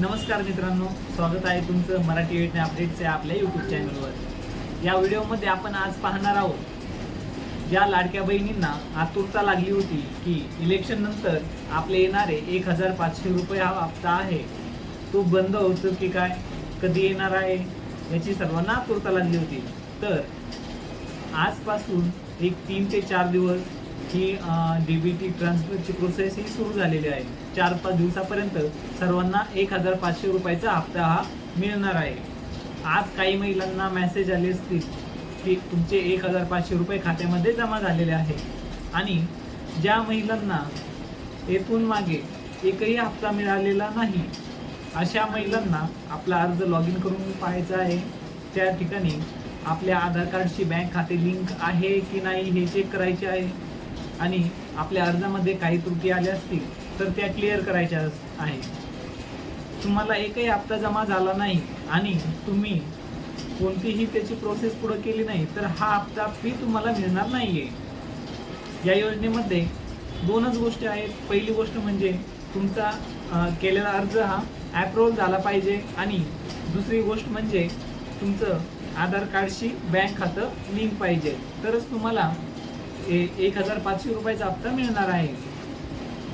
नमस्कार मित्रांनो स्वागत आहे तुमचं मराठी वेटने अपडेट्स या आपल्या यूट्यूब चॅनलवर या व्हिडिओमध्ये आपण आज पाहणार आहोत ज्या लाडक्या बहिणींना आतुरता लागली होती की इलेक्शन नंतर आपले येणारे एक हजार पाचशे रुपये हा हप्ता आहे. तो बंद होतो की काय कधी येणार आहे याची सर्वांना आतुरता लागली होती. तर आजपासून एक तीन ते चार दिवस ही डीबीटी ट्रान्सफरची प्रोसेस ही सुरू झालेली आहे. चार पाच दिवसापर्यंत सर्वांना एक हजार पाचशे रुपयाचा हप्ता हा मिळणार आहे. आज काही महिलांना मेसेज आले असतील की तुमचे एक हजार पाचशे रुपये खात्यामध्ये जमा झालेले आहे. आणि ज्या महिलांना येथून मागे एकही हप्ता मिळालेला नाही अशा महिलांना आपला अर्ज लॉग इन करून पाहायचा आहे. त्या ठिकाणी आपल्या आधार कार्डची बँक खाते लिंक आहे की नाही हे चेक करायचे आहे. आणि आपल्या अर्जामध्ये काही त्रुटी आल्या असतील तर त्या क्लिअर करायच्या आहेत. तुम्हाला एकही हप्ता जमा झाला नाही आणि तुम्ही कोणतीही त्याची प्रोसेस पुढे केली नाही तर हा हप्ता फी तुम्हाला मिळणार नाहीये. या योजनेमध्ये दोनच गोष्टी आहेत. पहिली गोष्ट म्हणजे तुमचा केलेला अर्ज हा ॲप्रूव्ह झाला पाहिजे आणि दुसरी गोष्ट म्हणजे तुमचं आधार कार्डशी बँक खातं लिंक पाहिजे. तरच तुम्हाला एक हजार पाचशे रुपयाचा हप्ता मिळणार आहे.